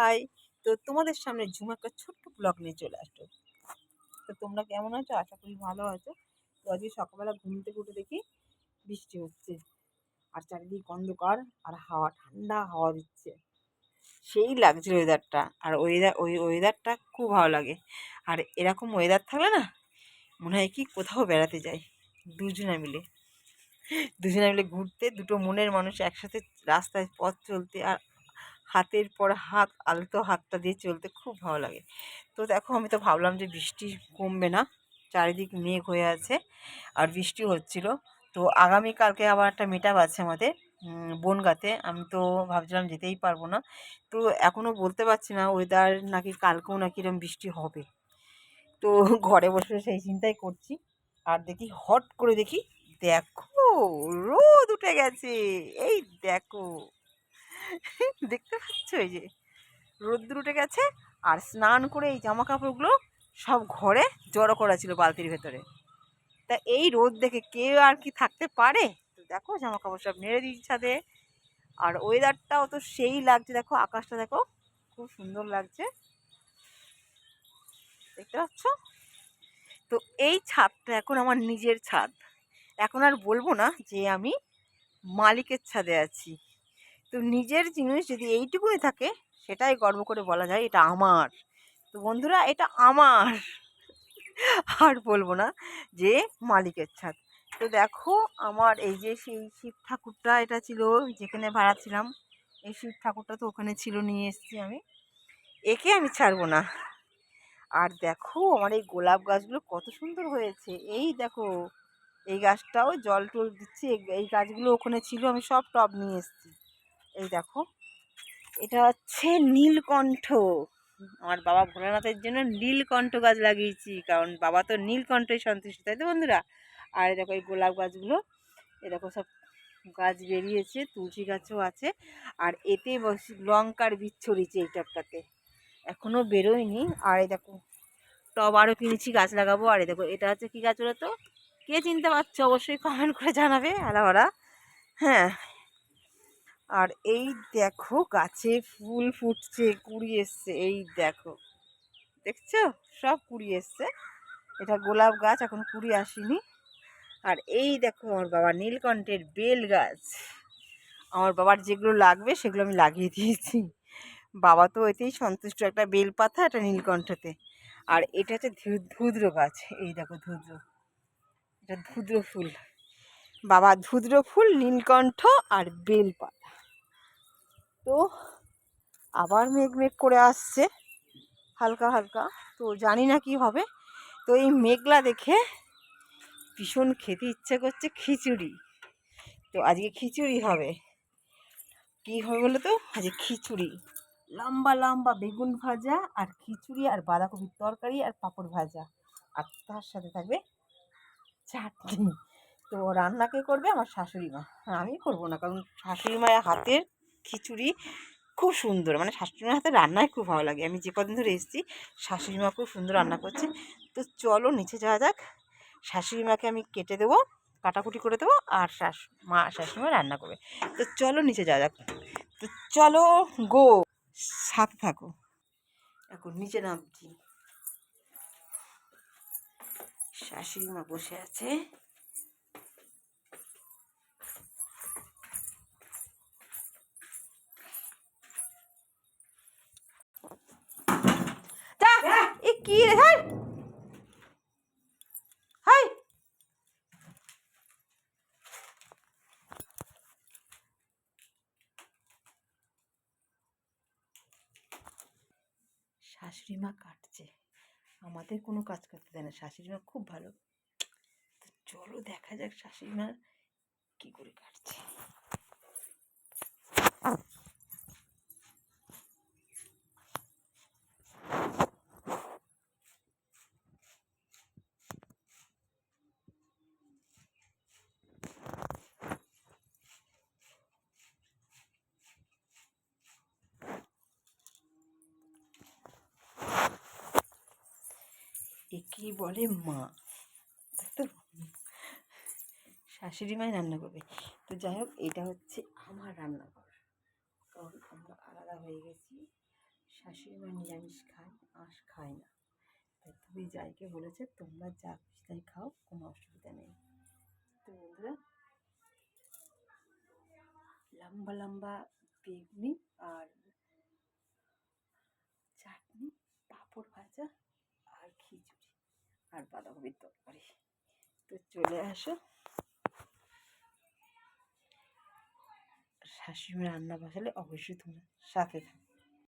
High তো তোমাদের সামনে ঝুম একটা ছোট্ট ব্লগ নিয়ে চলে আসলো। তো তোমরা কেমন আছো? আশা করি ভালো আছো। তো আজকে সকালবেলা ঘুম থেকে উঠে দেখি বৃষ্টি হচ্ছে। আর চারিদিক অন্ধকার আর হাওয়া, ঠান্ডা হাওয়া দিচ্ছে। সেই লাগছে ওয়েদারটা আর ওয়েদার ওই ওয়েদারটা খুব ভালো লাগে। আর এরকম ওয়েদার থাকলে না, মনে হয় কি কোথাও বেড়াতে যাই। দুজনে মিলে। দুজনে মিলে ঘুরতে, দুটো মনের মানুষ একসাথে রাস্তায় পথ চলতে আর হাতের পর হাত, আলতো হাতটা দিয়ে চলতে খুব ভালো লাগে। তো দেখো, আমি তো ভাবলাম যে বৃষ্টি কমবে না, চারিদিক মেঘ হয়ে আছে আর বৃষ্টি হচ্ছিল। তো আগামীকালকে আবার একটা মিট আছে আমাদের বনগাতে। আমি তো ভাবছিলাম যেতেই পারব না। তো এখনও বলতে পারছি না ওয়েদার নাকি কালকেও নাকি এরকম বৃষ্টি হবে। তো ঘরে বসে সেই চিন্তাই করছি। আর দেখি, হট করে দেখি, দেখো রোদ উঠে গেছে। এই দেখো। দেখতে পাচ্ছ এই যে, রোদ্দুর উঠে গেছে আর স্নান করে এই জামা কাপড়গুলো সব ঘরে জড়ো করা ছিল বালতির ভেতরে। তা এই রোদ দেখে কেউ আর কি থাকতে পারে? তো দেখো জামা কাপড় সব নেড়ে দিচ্ছি ছাদে। আর ওয়েদারটাও তো সেই লাগছে, দেখো আকাশটা দেখো খুব সুন্দর লাগছে। দেখতে পাচ্ছ? তো এই ছাদটা এখন আমার নিজের ছাদ। এখন আর বলব না যে আমি মালিকের ছাদে আছি। তো নিজের জিনিস যদি এইটুকুই থাকে, সেটাই গর্ব করে বলা যায়, এটা আমার। তো বন্ধুরা, এটা আমার। আর বলব না যে মালিকের ছাদ। তো দেখো, আমার এই যে সেই শিব ঠাকুরটা, এটা ছিল যেখানে ভাড়া ছিলাম, এই শিব ঠাকুরটা তো ওখানে ছিল, নিয়ে এসেছি আমি। একে আমি ছাড়বো না। আর দেখো, আমার এই গোলাপ গাছগুলো কত সুন্দর হয়েছে। এই দেখো, এই গাছটাও জল টল দিচ্ছি, এই গাছগুলো ওখানে ছিল, আমি সব টব নিয়ে এসেছি। এই দেখো। এটা হচ্ছে নীলকণ্ঠ। আমার বাবা ভোলানাথের জন্য নীলকণ্ঠ গাছ লাগিয়েছি, কারণ বাবা তো নীলকণ্ঠই সন্তুষ্ট, তাই তো বন্ধুরা? আর দেখো এই গোলাপ গাছগুলো, এ দেখো সব গাছ বেরিয়েছে, তুলসী গাছও আছে, আর এতে লঙ্কার বীজ ছড়িয়েছে এই টবটাতে এখনও বেরোয়নি, আর এই দেখো টব আরও কিনেছি, গাছ লাগাবো, আর এই দেখো এটা হচ্ছে কী গাছ ওরা তো? কে চিনতে পারছ? অবশ্যই কমেন্ট করে জানাবে আলাওয়ারা হ্যাঁ আর এই দেখো গাছে ফুল ফুটছে, কুড়ি এসছে। এই দেখো, দেখছ? সব কুড়ি এসছে। এটা গোলাপ গাছ, এখন কুড়ি আসেনি। আর এই দেখো আমার বাবা, নীলকণ্ঠের বেল গাছ। আমার বাবার যেগুলো লাগবে, সেগুলো আমি লাগিয়ে দিয়েছি। বাবা তো এতেই সন্তুষ্ট, একটা বেল পাতা, একটা নীলকণ্ঠতে। আর এটা হচ্ছে ধুদ্র গাছ। এই দেখো ধুদ্র। এটা ধুদ্র ফুল। বাবা, ধুদ্র ফুল, নীলকণ্ঠ আর বেল পাতা। তো আবার মেঘ মেঘ করে আসছে, হালকা হালকা। তো জানি না কি হবে। তো এই মেঘলা দেখে ভীষণ খেতে ইচ্ছে করছে খিচুড়ি। তো আজকে খিচুড়ি হবে। কি হবে বলো তো? আজকে খিচুড়ি। লম্বা লম্বা বেগুন ভাজা আর খিচুড়ি আর বাঁধাকপির তরকারি আর পাঁপড় ভাজা। আর তার সাথে থাকবে চাটনি। তো রান্না কে করবে? আমার শাশুড়ি মা। আমি করব না, কারণ শাশুড়ি মায়ের হাতের খিচুড়ি খুব সুন্দর। মানে শাশুড়িমার হাতে রান্নাই খুব ভালো লাগে। আমি যে কদিন ধরে এসেছি শাশুড়ি মা খুব সুন্দর রান্না করছে। তো চলো নিচে যাওয়া যাক। শাশুড়ি মাকে আমি কেটে দেবো, কাটাকুটি করে দেবো আর শাশ, মা শাশুড়ি মা রান্না করবে। তো চলো নিচে যাওয়া যাক। তো চলো গো, সাথে থাকো। এখন নিচে নামছি। শাশুড়ি মা বসে আছে। কি রে? হাই! শাশুড়ি মা কাটছে। আমাদের কোনো কাজ করতে দেয় না। শাশুড়ি মা খুব ভালো। তো চলো দেখা যাক শাশুড়ি মা কী করে কাটছে। একেই বলে মা? তো শাশুড়ি মাই রান্না করবে। তো যাই হোক, এটা হচ্ছে আমার রান্নাঘর। কারণ আমরা আলাদা হয়ে গেছি। শাশুড়ি মা নিরামিষ খায়, আঁশ খায় না। তাই তুমি যাইকে বলেছে, তোমরা যা খুশি তাই খাও, কোনো অসুবিধা নেই। তো বন্ধুরা, লম্বা লম্বা বেগুনি আর চাটনি, পাঁপড় ভাজা আর বাঁধাকপির তরকারি। তো চলে আসো। শাশুড়ি রান্না বসালে অবশ্যই তোমরা সাথে থাকো